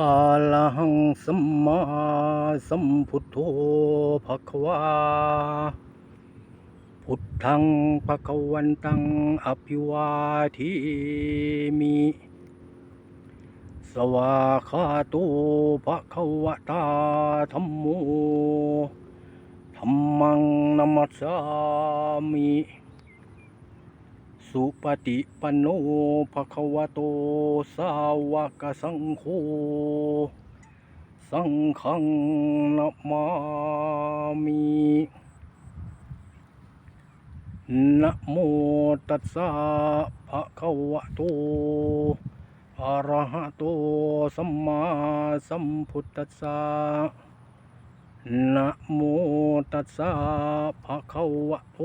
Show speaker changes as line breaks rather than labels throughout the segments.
อะระหังสัมมาสัมพุทโธภะคะวาพุทธังภะคะวันตังอภิวาทิมิสวาคาโตภะคะวะตาธัมโมธัมมังนัมมัสสามิ สุปฏิปันโนภะคะวะโต สาวกสังโฆ สังฆังนะมามินะโมตัสสะภะคะวะโตอะระหะโต สัมมาสัมพุทธัสสะ นะโมตัสสะภะคะวะโต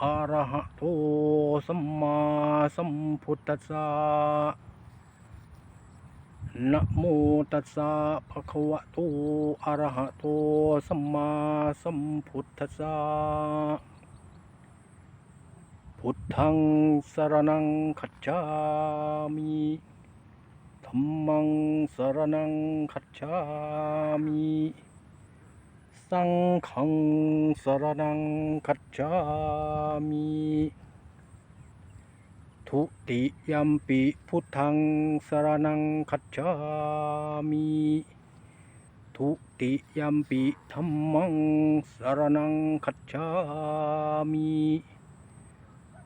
อะระหะโตสัมมาสัมพุทธัสสะนะโมตัสสะภะคะวะโตอะระหะโตสัมมาสัมพุทธัสสะพุทธังสรณังคัจฉามิธัมมังสรณังคัจฉามิ สังฆังสรณังคัจฉามิทุติยัมปิพุทธังสรณังคัจฉามิทุติยัมปิธัมมังสรณังคัจฉามิ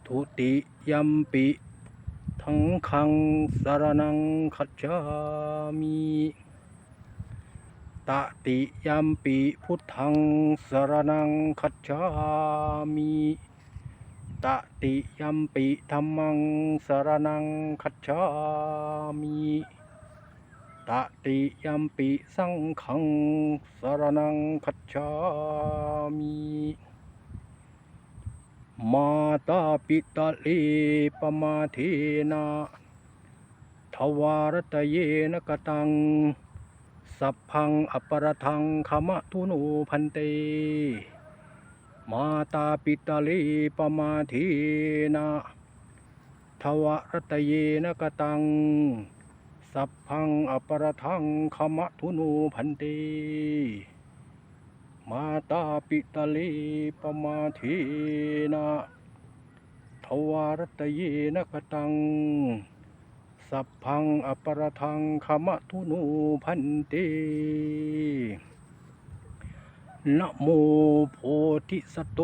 ทุติยัมปิทังขังสรณังคัจฉามิ ตติยัมปิพุทธังสรณังคัจฉามิตติยัมปิธัมมังสรณังคัจฉามิตติยัมปิสังฆังสรณังคัจฉามิมาตาปิตาเลปมาเทนะทวารตเยนะกตัง สัพพังอปรทังขมะทุโนพันเต มาตาปิตาเลปมาเทนะทวารตเยนกตัง สัพพังอปรทังขมะทุโนพันเต มาตาปิตาเลปมาเทนะทวารตเยนกตัง สัพพังอปรทังขมะทุโนพันเตนะโมโพธิสตโต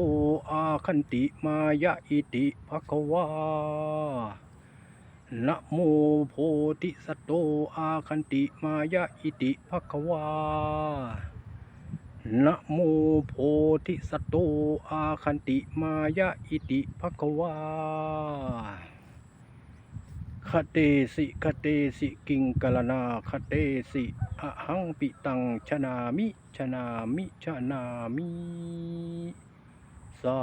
อาคันติมายะอิติภะคะวานะโมโพธิสตโตอาคันติมายะอิติภะคะวานะโมโพธิสตโตอาคันติมายะอิติภะคะวา คเตสิคเตสิกิงกลนาคเตสิอหังปิตังชนามิชนามิชนามิสา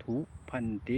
ธุพันเต